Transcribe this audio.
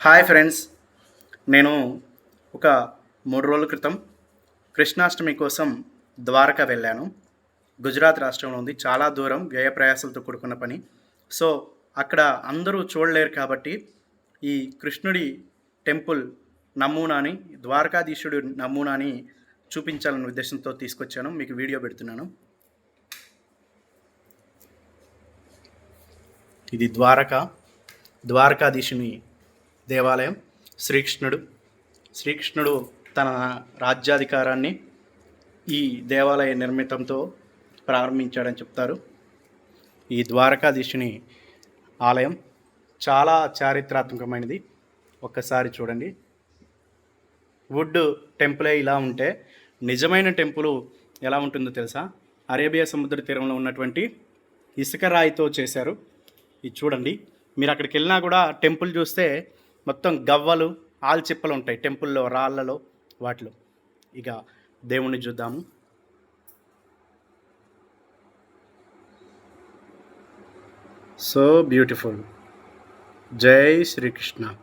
Hi friends. నేను ఒక మూడు రోజుల క్రితం కృష్ణాష్టమి కోసం ద్వారకా వెళ్ళాను. గుజరాత్ రాష్ట్రంలో ఉంది. చాలా దూరం వ్యయ ప్రయాసాలతో కూడుకున్న పని. సో అక్కడ అందరూ చూడలేరు కాబట్టి ఈ కృష్ణుడి టెంపుల్ నమూనాని ద్వారకాధీశుడి నమూనాని చూపించాలనే ఉద్దేశంతో తీసుకొచ్చాను. మీకు వీడియో పెడుతున్నాను. ఇది ద్వారకా. ద్వారకాధీశుని దేవాలయం. శ్రీకృష్ణుడు. శ్రీకృష్ణుడు తన రాజ్యాధికారాన్ని ఈ దేవాలయ నిర్మితంతో ప్రారంభించాడని చెప్తారు. ఈ ద్వారకాధీశుని ఆలయం చాలా చారిత్రాత్మకమైనది. ఒక్కసారి చూడండి. వుడ్ టెంపులే ఇలా ఉంటే నిజమైన టెంపుల్ ఎలా ఉంటుందో తెలుసా? అరేబియా సముద్ర తీరంలో ఉన్నటువంటి ఇసుక రాయితో చేశారు. ఇది చూడండి. మీరు అక్కడికి వెళ్ళినా కూడా టెంపుల్ చూస్తే మొత్తం గవ్వలు ఆల్చిప్పలు ఉంటాయి టెంపుల్లో రాళ్ళలో వాటిలో. ఇక దేవుణ్ణి చూద్దాము. సో బ్యూటిఫుల్ జై శ్రీకృష్ణ.